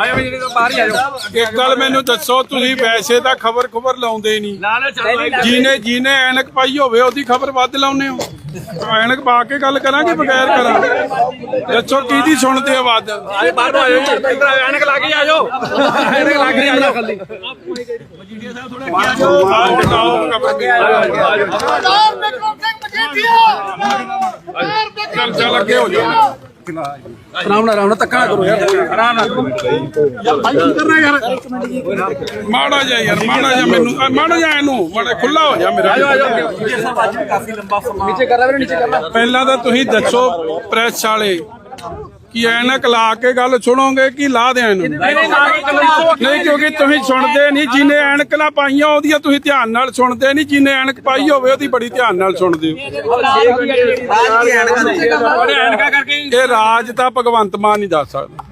ਆਇਓ ਜਿਹੜੇ ਤੋਂ ਬਾਹਰ ਹੀ ਆ ਜਾਓ ਇੱਕ ਗੱਲ ਮੈਨੂੰ ਦੱਸੋ ਤੁਸੀਂ ਵੈਸੇ ਤਾਂ ਖਬਰ ਖਬਰ ਲਾਉਂਦੇ ਨਹੀਂ। ਨਾਲ ਚੱਲੋ ਜਿਹਨੇ ਜਿਹਨੇ ਐਨਕ ਪਾਈ ਹੋਵੇ ਉਹਦੀ ਖਬਰ ਵੱਧ ਲਾਉਨੇ ਹੋ। ਐਨਕ ਪਾ ਕੇ ਗੱਲ ਕਰਾਂਗੇ ਬਗੈਰ ਕਰਾਂ? ਦੱਸੋ ਕਿਹਦੀ ਸੁਣਦੇ ਆ ਵੱਧ? ਆਏ ਬਾਹਰ ਆਇਓ ਜੀ। ਇੱਧਰ ਆਇਓ, ਐਨਕ ਲਾ ਕੇ ਆ ਜਾਓ ਐਨਕ ਲਾ ਕੇ ਆ ਜਾਓ ਖਾਲੀ ਆਓ ਲਾਓ ਖਬਰ ਦੀ। ਸਰਦਾਰ ਬਿਕਰਮ ਸਿੰਘ ਮਜੀਠੀਆ ਚੱਲ ਚੱਲ ਅੱਗੇ ਹੋ ਜਾਓ। ਆਰਾਮ ਨਾਲ ਆਰਾਮ ਨਾਲ ਧੱਕਾ ਨਾ ਕਰੋ ਯਾਰ। ਆਰਾਮ ਨਾਲ ਮਾੜਾ ਜਿਹਾ ਯਾਰ ਮਾੜਾ ਜਿਹਾ ਮੈਨੂੰ ਮਾੜਾ ਜਿਹਾ ਇਹਨੂੰ ਮਾੜਾ ਖੁੱਲਾ ਹੋ ਜਾ ਮੇਰਾ। ਨੀਚੇ ਕਰ ਲੈ ਨੀਚੇ ਕਰ ਲੈ। ਪਹਿਲਾਂ ਤਾਂ ਤੁਸੀਂ ਦੱਸੋ ਪ੍ਰੈਸ ਵਾਲੇ ਕਿ ਐਨਕ ਲਾ ਕੇ ਗੱਲ ਸੁਣੋਗੇ ਕਿ ਲਾ ਦਿਆਂ ਇਹਨੂੰ ਨਹੀਂ ਕਿਉਂਕਿ ਤੁਸੀਂ ਸੁਣਦੇ ਨਹੀਂ ਜਿਹਨੇ ਐਨਕ ਨਾ ਪਾਈਆਂ ਉਹਦੀਆਂ ਤੁਸੀਂ ਧਿਆਨ ਨਾਲ ਸੁਣਦੇ ਨਹੀਂ ਜਿਹਨੇ ਐਨਕ ਪਾਈ ਹੋਵੇ ਉਹਦੀ ਬੜੀ ਧਿਆਨ ਨਾਲ ਸੁਣਦੇ ਹੋ। ਇਹ ਰਾਜ ਤਾਂ ਭਗਵੰਤ ਮਾਨ ਨਹੀਂ ਦੱਸ ਸਕਦਾ।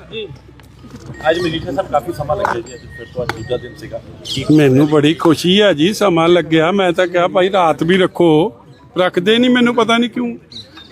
ਅੱਜ ਮਜੀਠੀਆ ਸਾਹਿਬ ਕਾਫੀ ਸਮਾਂ ਲੱਗਿਆ ਜੀ ਅੱਜ ਫਿਰ ਤੋਂ ਅੱਜ ਦੂਜਾ ਦਿਨ ਸੀਗਾ। ਮੈਨੂੰ ਬੜੀ ਖੁਸ਼ੀ ਹੈ ਜੀ ਸਮਾਂ ਲੱਗਿਆ ਮੈਂ ਤਾਂ ਕਿਹਾ ਭਾਈ ਰਾਤ ਵੀ ਰੱਖੋ। ਰੱਖਦੇ ਨਹੀਂ ਮੈਨੂੰ ਪਤਾ ਨਹੀਂ ਕਿਉਂ।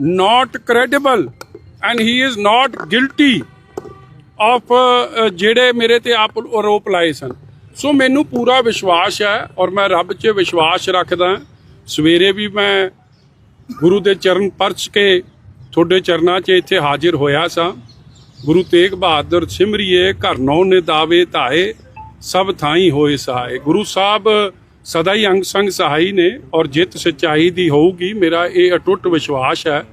not credible, and he is not guilty of uh, ਜਿਹੜੇ ਮੇਰੇ ਤੇ ਆਪ ਆਰੋਪ ਲਾਏ ਸਨ। ਸੋ ਮੈਨੂੰ ਪੂਰਾ ਵਿਸ਼ਵਾਸ ਹੈ ਔਰ ਮੈਂ ਰੱਬ 'ਚ ਵਿਸ਼ਵਾਸ ਰੱਖਦਾ ਸਵੇਰੇ ਵੀ ਮੈਂ ਗੁਰੂ ਦੇ ਚਰਨ ਪਰਚ ਕੇ ਤੁਹਾਡੇ ਚਰਨਾਂ 'ਚ ਇੱਥੇ ਹਾਜ਼ਰ ਹੋਇਆ ਸਾਂ। ਗੁਰੂ ਤੇਗ ਬਹਾਦਰ ਸਿਮਰਿਏ ਘਰ ਨੌ ਨੇ ਦਾਵੇ ਧਾਏ ਸਭ ਥਾਈ ਹੋਏ ਸਹਾਏ। ਗੁਰੂ ਸਾਹਿਬ ਸਦਾ ਹੀ ਅੰਗ ਸੰਗ ਸਹਾਈ ਨੇ ਔਰ ਜਿੱਤ ਸਚਾਈ ਦੀ ਹੋਊਗੀ, ਮੇਰਾ ਇਹ ਅਟੁੱਟ ਵਿਸ਼ਵਾਸ ਹੈ।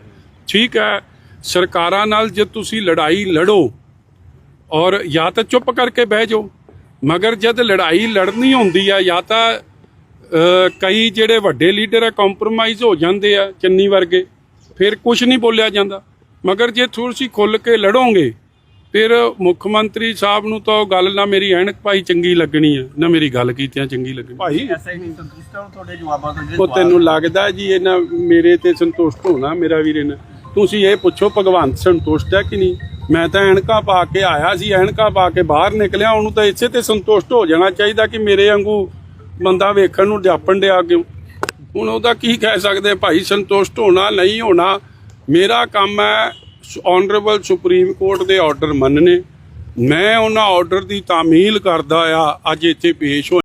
ਠੀਕ ਹੈ, ਸਰਕਾਰਾਂ ਨਾਲ ਜੇ ਤੁਸੀਂ ਲੜਾਈ ਲੜੋ ਔਰ ਜਾਂ ਤਾਂ ਚੁੱਪ ਕਰਕੇ ਬਹਿ ਜਾਓ, ਮਗਰ ਜਦ ਲੜਾਈ ਲੜਨੀ ਹੁੰਦੀ ਆ ਜਾਂ ਤਾਂ ਕਈ ਜਿਹੜੇ ਵੱਡੇ ਲੀਡਰ ਆ ਕੰਪਰੋਮਾਈਜ਼ ਹੋ ਜਾਂਦੇ ਆ ਚੰਨੀ ਵਰਗੇ, ਫਿਰ ਕੁਝ ਨਹੀਂ ਬੋਲਿਆ ਜਾਂਦਾ। ਮਗਰ ਜੇ ਤੁਸੀਂ ਖੁੱਲ ਕੇ ਲੜੋਗੇ ਫਿਰ ਮੁੱਖ ਮੰਤਰੀ ਸਾਹਿਬ ਨੂੰ ਤਾਂ ਉਹ ਗੱਲ ਨਾ ਮੇਰੀ ਐਨਕ ਭਾਈ ਚੰਗੀ ਲੱਗਣੀ ਆ ਨਾ ਮੇਰੀ ਗੱਲ ਕੀਤਿਆਂ ਚੰਗੀ ਲੱਗਣੀ। ਭਾਈ ਐਸਾ ਹੀ ਨਹੀਂ ਸੰਤੁਸ਼ਟ ਹੋ ਤੁਹਾਡੇ ਜਵਾਬਾਂ ਤੋਂ ਜਿਹੜੇ ਉਹ ਤੈਨੂੰ ਲੱਗਦਾ ਜੀ ਇਹਨਾਂ ਮੇਰੇ ਤੇ ਸੰਤੁਸ਼ਟ ਹੋਣਾ ਮੇਰਾ ਵੀਰ ਇਹਨਾਂ ਤੁਸੀਂ ਇਹ ਪੁੱਛੋ ਭਗਵੰਤ ਸੰਤੁਸ਼ਟ ਹੈ ਕਿ ਨਹੀਂ? ਮੈਂ ਤਾਂ ਐਨਕਾਂ ਪਾ ਕੇ ਆਇਆ ਸੀ ਐਨਕਾਂ ਪਾ ਕੇ ਬਾਹਰ ਨਿਕਲਿਆ ਉਹਨੂੰ ਤਾਂ ਇਸੇ ਤੇ ਸੰਤੁਸ਼ਟ ਹੋ ਜਾਣਾ ਚਾਹੀਦਾ ਕਿ ਮੇਰੇ ਵਾਂਗੂ ਬੰਦਾ ਵੇਖਣ ਨੂੰ ਜਾਪਣ ਡਿਆ ਕਿਉਂ? ਹੁਣ ਉਹਦਾ ਕੀ ਕਹਿ ਸਕਦੇ ਭਾਈ ਸੰਤੁਸ਼ਟ ਹੋਣਾ ਨਹੀਂ ਹੋਣਾ ਮੇਰਾ ਕੰਮ ਹੈ ਆਨਰੇਬਲ ਸੁਪਰੀਮ ਕੋਰਟ ਦੇ ਆਰਡਰ ਮੰਨਣੇ ਮੈਂ ਉਹਨਾਂ ਆਰਡਰ ਦੀ ਤਾਮੀਲ ਕਰਦਾ ਆ, ਅੱਜ ਇੱਥੇ ਪੇਸ਼ ਹੋ